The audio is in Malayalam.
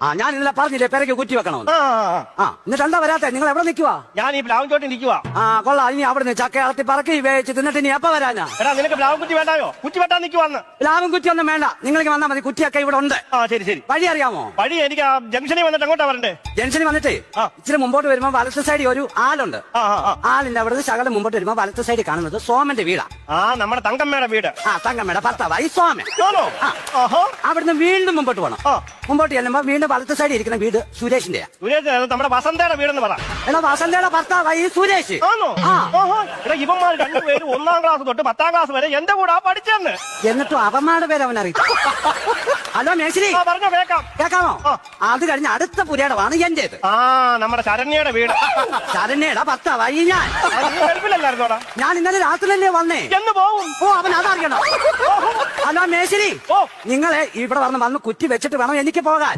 ആ ഞാൻ ഇന്നലെ പറഞ്ഞില്ലേ പെരക്ക് കുറ്റി വെക്കണോ ആ എന്നിട്ട് എന്താ വരാത്തെ? നിങ്ങൾ എവിടെ നിൽക്കുവാ? ഞാൻ ഈ പ്ലാവും ചോട്ടി നിൽക്കുക ആ കൊള്ളാം ഇനി അവിടെ നിന്ന് ചക്ക അളത്തി പറക്കി വേവിച്ച് തിന്നിട്ട് ഇനി എപ്പോ വരാനാ? എടാ നിനക്ക് പ്ലാവും കുറ്റി വേണ്ടായോ? കുറ്റി വെട്ടാൻ നിൽക്കുവാന്ന്. ലാഭം കുറ്റി ഒന്നും വേണ്ട. നിങ്ങൾക്ക് വന്നാൽ മതി കുറ്റിയൊക്കെ ഇവിടെ ഉണ്ട്. ആ ശരി ശരി. വഴി അറിയാമോ? വഴി എനിക്ക് ജംഗ്ഷനിൽ വന്നിട്ട് അങ്ങോട്ടാ വരണ്ടേ? ജംഗ്ഷനിൽ വന്നിട്ട്. ഇച്ചിരി മുമ്പോട്ട് വരുമ്പോൾ വലത്ത് സൈഡിൽ ഒരു ആലുണ്ട് ആ ആ ആ. ആലിന്റെ അവിടെ നിന്ന് ശകലം മുമ്പോട്ട് വരുമ്പോൾ വലത്ത് സൈഡിൽ കാണുന്നത് സോമന്റെ വീടാ. ആ നമ്മുടെ തങ്കമ്മയുടെ വീട്. ആ തങ്കമ്മയുടെ ഭർത്താവ് ഈ സ്വാമി. ആണോ? ആ. അവിടുന്ന് വീണ്ടും മുമ്പോട്ട് പോകണം. മുമ്പോട്ട് ചെല്ലുമ്പോ വീണ്ടും വലത്ത് സൈഡിൽ ഇരിക്കുന്ന വീട് സുരേഷിന്റെ സുരേഷ് നമ്മുടെ വസന്തയുടെ വീടെന്ന് പറ. എടാ വസന്തയുടെ ഭർത്താവ് ഈ സുരേഷ്. ആണോ? ആ. ഇവന്മാർ രണ്ടുപേരും ഒന്നാം ക്ലാസ് തൊട്ട് പത്താം ക്ലാസ് വരെ എന്റെ കൂടെ ആ പഠിച്ചെന്ന്. എന്നിട്ടും അവന്മാരുടെ പേര് അവൻ അറിയിച്ചു ഹലോ മേശിരി പറഞ്ഞോ കേക്കാം കേക്കാമോ. അത് കഴിഞ്ഞ അടുത്ത പുരേടമാണ് എന്റേത്. ആ നമ്മുടെ ശരണ്യയുടെ വീട്. ശരണ്യയുടെ വൈ ഞാൻ. ഗൾഫിലല്ലായിരുന്നോടാ ഞാൻ ഇന്നലെ രാത്രിയല്ലേ വന്നേ. എന്ന് പോവും. ഓ അവൻ അതറിയണം. ഹലോ മേശിരി ഓ. നിങ്ങളെ ഇവിടെ വന്ന് വന്ന് കുറ്റി വെച്ചിട്ട് വേണം എനിക്ക് പോകാൻ.